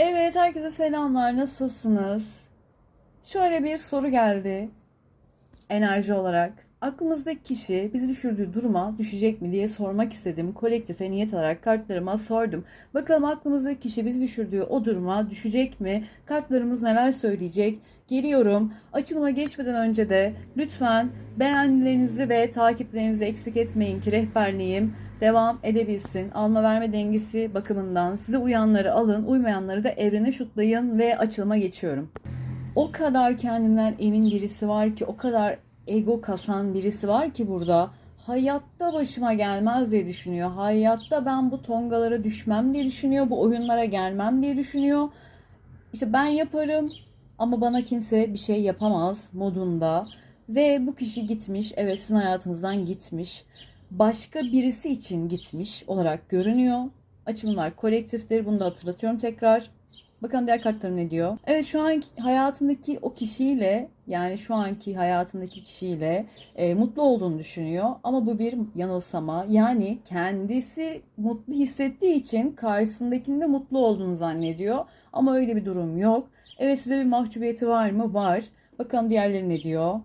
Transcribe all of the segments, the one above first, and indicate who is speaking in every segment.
Speaker 1: Evet, herkese selamlar. Nasılsınız? Şöyle bir soru geldi enerji olarak. Aklımızdaki kişi bizi düşürdüğü duruma düşecek mi diye sormak istedim. Kolektife niyet alarak kartlarıma sordum. Bakalım aklımızdaki kişi bizi düşürdüğü o duruma düşecek mi? Kartlarımız neler söyleyecek? Geliyorum. Açılıma geçmeden önce de lütfen beğenilerinizi ve takiplerinizi eksik etmeyin ki rehberliğim devam edebilsin. Alma verme dengesi bakımından size uyanları alın, uymayanları da evrene şutlayın ve açılıma geçiyorum. O kadar kendinden emin birisi var ki, o kadar ego kasan birisi var ki burada. Hayatta başıma gelmez diye düşünüyor. Hayatta ben bu tongalara düşmem diye düşünüyor. Bu oyunlara gelmem diye düşünüyor. İşte ben yaparım ama bana kimse bir şey yapamaz modunda. Ve bu kişi gitmiş. Evet sizin hayatınızdan gitmiş. Başka birisi için gitmiş olarak görünüyor. Açılımlar kolektiftir. Bunu da hatırlatıyorum tekrar. Bakalım diğer kartlarım ne diyor? Evet şu an hayatındaki o kişiyle yani şu anki hayatındaki kişiyle e, mutlu olduğunu düşünüyor. Ama bu bir yanılsama. Yani kendisi mutlu hissettiği için karşısındakinin de mutlu olduğunu zannediyor. Ama öyle bir durum yok. Evet size bir mahcubiyeti var mı? Var. Bakalım diğerleri ne diyor?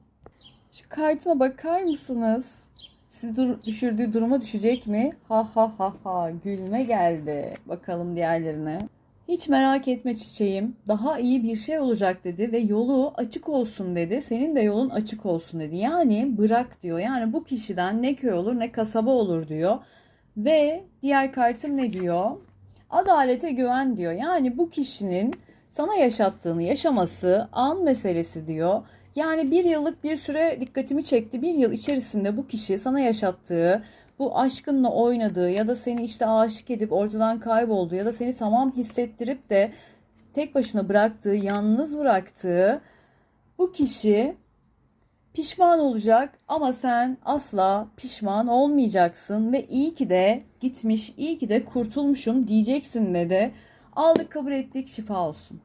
Speaker 1: Şu kartıma bakar mısınız? Sizi dur- düşürdüğü duruma düşecek mi? Ha ha ha ha gülme geldi. Bakalım diğerlerine. Hiç merak etme çiçeğim. Daha iyi bir şey olacak dedi ve yolu açık olsun dedi. Senin de yolun açık olsun dedi. Yani bırak diyor. Yani bu kişiden ne köy olur ne kasaba olur diyor. Ve diğer kartım ne diyor? Adalete güven diyor. Yani bu kişinin sana yaşattığını yaşaması an meselesi diyor. Yani bir yıllık bir süre dikkatimi çekti. Bir yıl içerisinde bu kişi sana yaşattığı, bu aşkınla oynadığı ya da seni işte aşık edip ortadan kaybolduğu ya da seni tamam hissettirip de tek başına bıraktığı, yalnız bıraktığı bu kişi pişman olacak ama sen asla pişman olmayacaksın ve iyi ki de gitmiş, iyi ki de kurtulmuşum diyeceksin de de aldık kabul ettik şifa olsun.